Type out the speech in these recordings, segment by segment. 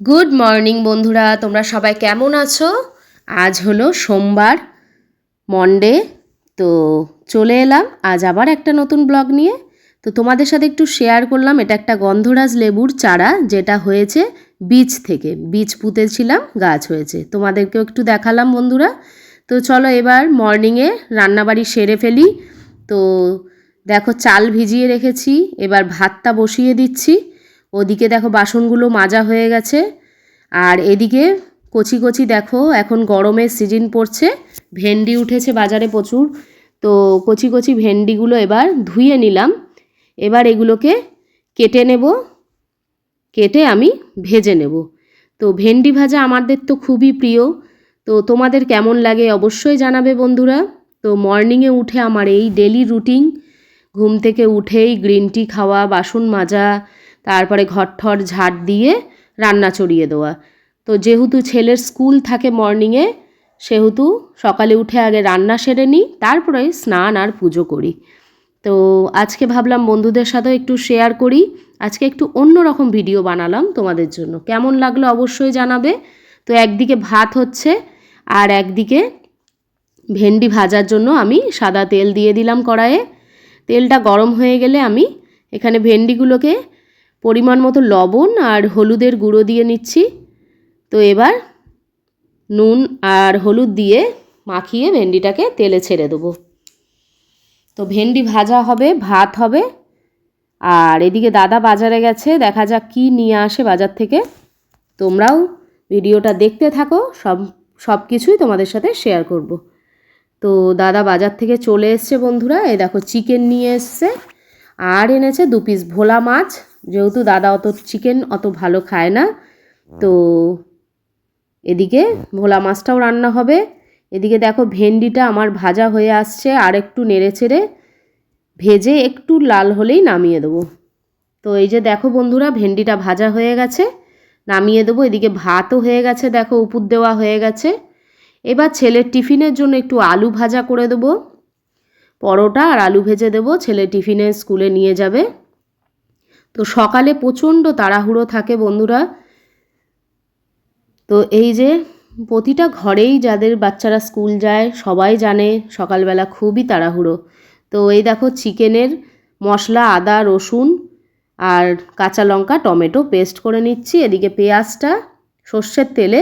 Good morning বন্ধুরা। তোমরা সবাই কেমন আছো? আজ হলো সোমবার মন্ডে তো চলে এলাম আজ আবার একটা নতুন ব্লগ নিয়ে। তো তোমাদের সাথে একটু শেয়ার করলাম, এটা একটা গন্ধরাজ লেবুর চারা, যেটা হয়েছে বীজ থেকে। বীজ পুঁতেছিলাম, গাছ হয়েছে। তোমাদেরকেও একটু দেখালাম, বন্ধুরা। তো চলো এবার মর্নিংয়ে রান্নাবাড়ি সেরে ফেলি। তো দেখো, চাল ভিজিয়ে রেখেছি, এবার ভাতটা বসিয়ে দিচ্ছি। ওদিকে দেখো বাসনগুলো মাজা হয়ে গেছে। আর এদিকে কচি কচি দেখো, এখন গরমের সিজন পড়ছে, ভেন্ডি উঠেছে বাজারে প্রচুর। তো কচি কচি ভেন্ডিগুলো এবার ধুয়ে নিলাম। এবার এগুলোকে কেটে নেব, কেটে আমি ভেজে নেব। তো ভেন্ডি ভাজা আমাদের তো খুবই প্রিয়। তো তোমাদের কেমন লাগে অবশ্যই জানাবে বন্ধুরা। তো মর্নিংয়ে উঠে আমার এই ডেলি রুটিন ঘুম থেকে উঠেই গ্রিন টি খাওয়া, বাসন মাজা তারপরে ঘর ঠর ঝাড় দিয়ে রান্না চড়িয়ে দেওয়া। তো যেহেতু ছেলের স্কুল থাকে মর্নিংয়ে সেহেতু সকালে উঠে আগে রান্না সেরে নিই, তারপরে স্নান আর পুজো করি। তো আজকে ভাবলাম বন্ধুদের সাথেও একটু শেয়ার করি। আজকে একটু অন্য রকম ভিডিও বানালাম তোমাদের জন্য। কেমন লাগল অবশ্যই জানাবে। তো একদিকে ভাত হচ্ছে আর একদিকে ভেন্ডি ভাজার জন্য আমি সাদা তেল দিয়ে দিলাম কড়াইয়ে। তেলটা গরম হয়ে গেলে আমি এখানে ভেন্ডিগুলোকে পরিমাণ মতো লবণ আর হলুদের গুঁড়ো দিয়ে নিচ্ছি। তো এবার নুন আর হলুদ দিয়ে মাখিয়ে ভেন্ডিটাকে তেলে ছেড়ে দেবো। তো ভেন্ডি ভাজা হবে, ভাত হবে। আর এদিকে দাদা বাজারে গেছে, দেখা যাক কী নিয়ে আসে বাজার থেকে। তোমরাও ভিডিওটা দেখতে থাকো, সব সব কিছুই তোমাদের সাথে শেয়ার করব। তো দাদা বাজার থেকে চলে এসছে বন্ধুরা এ দেখো, চিকেন নিয়ে এসছে। আর এনেছে দু পিস ভোলা মাছ। যেহেতু দাদা অত চিকেন অত ভালো খায় না, তো এদিকে ভোলা মাছটাও রান্না হবে। এদিকে দেখো ভেন্ডিটা আমার ভাজা হয়ে আসছে, আর একটু নেড়ে চেড়ে ভেজে একটু লাল হলেই নামিয়ে দেবো। তো এই যে দেখো বন্ধুরা, ভেন্ডিটা ভাজা হয়ে গেছে, নামিয়ে দেবো। এদিকে ভাতও হয়ে গেছে, দেখো উপুর দেওয়া হয়ে গেছে। এবার ছেলের টিফিনের জন্য একটু আলু ভাজা করে দেবো, পরোটা আর আলু ভেজে দেবো। ছেলে টিফিনে স্কুলে নিয়ে যাবে। তো সকালে প্রচণ্ড তাড়াহুড়ো থাকে বন্ধুরা। তো এই যে প্রতিটা ঘরেই যাদের বাচ্চারা স্কুল যায়, সবাই জানে সকালবেলা খুবই তাড়াহুড়ো। তো এই দেখো চিকেনের মশলা, আদা, রসুন আর কাঁচা লঙ্কা, টমেটো পেস্ট করে নিচ্ছি। এদিকে পেঁয়াজটা সর্ষের তেলে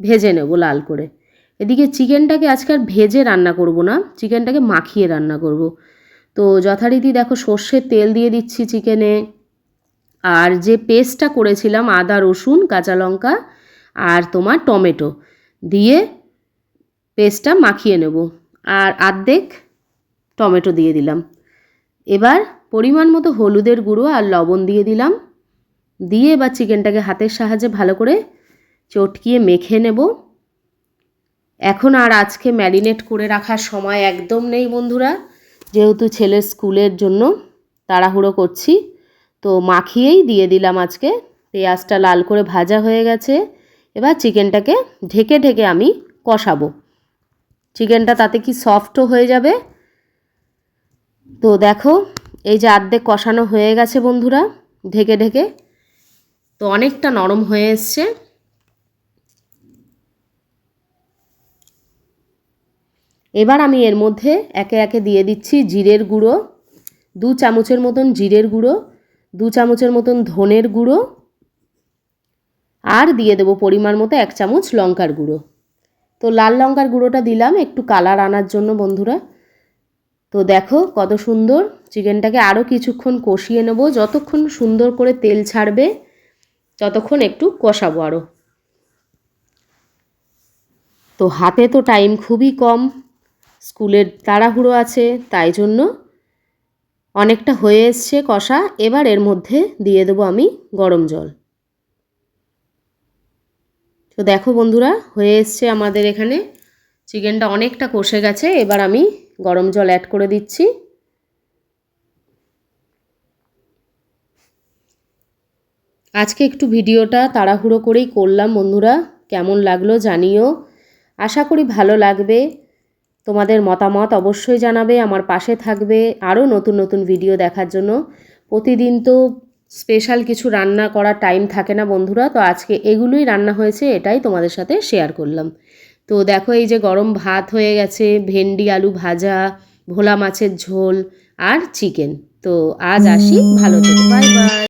ভেজে নেব লাল করে। এদিকে চিকেনটাকে আজকে আর ভেজে রান্না করব না, চিকেনটাকে মাখিয়ে রান্না করব। তো যথারীতি দেখো সর্ষের তেল দিয়ে দিচ্ছি চিকেনে। আর যে পেস্টটা করেছিলাম আদা, রসুন, কাঁচা লঙ্কা আর তোমার টমেটো দিয়ে পেস্টটা মাখিয়ে নেব। আর আর্ধেক টমেটো দিয়ে দিলাম। এবার পরিমাণ মতো হলুদের গুঁড়ো আর লবণ দিয়ে দিলাম। দিয়ে এবার চিকেনটাকে হাতের সাহায্যে ভালো করে চটকিয়ে মেখে নেব। এখন আর আজকে ম্যারিনেট করে রাখার সময় একদম নেই বন্ধুরা। যেহেতু ছেলের স্কুলের জন্য তাড়াহুড়ো করছি। তো মাখিয়েই দিয়ে দিলাম আজকে। পেঁয়াজটা লাল করে ভাজা হয়ে গেছে। এবার চিকেনটাকে ঢেকে ঢেকে আমি কষাবো। চিকেনটা তাতে কি সফটও হয়ে যাবে? তো দেখো, এই যে আর্ধেক কষানো হয়ে গেছে বন্ধুরা, ঢেকে ঢেকে। তো অনেকটা নরম হয়ে এসছে। এবার আমি এর মধ্যে একে একে দিয়ে দিচ্ছি জিরের গুঁড়ো। দু চামচের মতন জিরের গুঁড়ো। দু চামচের মতন ধনের গুঁড়ো আর দিয়ে দেবো পরিমাণ মতো এক চামচ লঙ্কার গুঁড়ো। তো লাল লঙ্কার গুঁড়োটা দিলাম, একটু কালার আনার জন্য বন্ধুরা। তো দেখো কত সুন্দর, চিকেনটাকে আরও কিছুক্ষণ কষিয়ে নেব, যতক্ষণ সুন্দর করে তেল ছাড়বে, ততক্ষণ একটু কষাবো আরও তো হাতে তো টাইম খুবই কম, স্কুলের তাড়াহুড়ো আছে, তাই জন্য অনেকটা হয়ে এসছে কষা, এবার এর মধ্যে দিয়ে দেবো আমি গরম জল। তো দেখো বন্ধুরা, হয়ে এসছে আমাদের এখানে। চিকেনটা অনেকটা কষে গেছে, এবার আমি গরম জল অ্যাড করে দিচ্ছি। আজকে একটু ভিডিওটা তাড়াহুড়ো করেই করলাম বন্ধুরা, কেমন লাগল জানিও। আশা করি ভালো লাগবে। তোমাদের মতামত অবশ্যই জানাবে, আমার পাশে থাকবে আরও নতুন নতুন ভিডিও দেখার জন্য। প্রতিদিন তো স্পেশাল কিছু রান্না করার টাইম থাকে না বন্ধুরা, তো আজকে এগুলোই রান্না হয়েছে, এটাই তোমাদের সাথে শেয়ার করলাম। তো দেখো এই যে গরম ভাত হয়ে গেছে, ভেন্ডি, আলু ভাজা, ভোলা মাছের ঝোল আর চিকেন তো আজ আসি, ভালো থেকো বাই বাই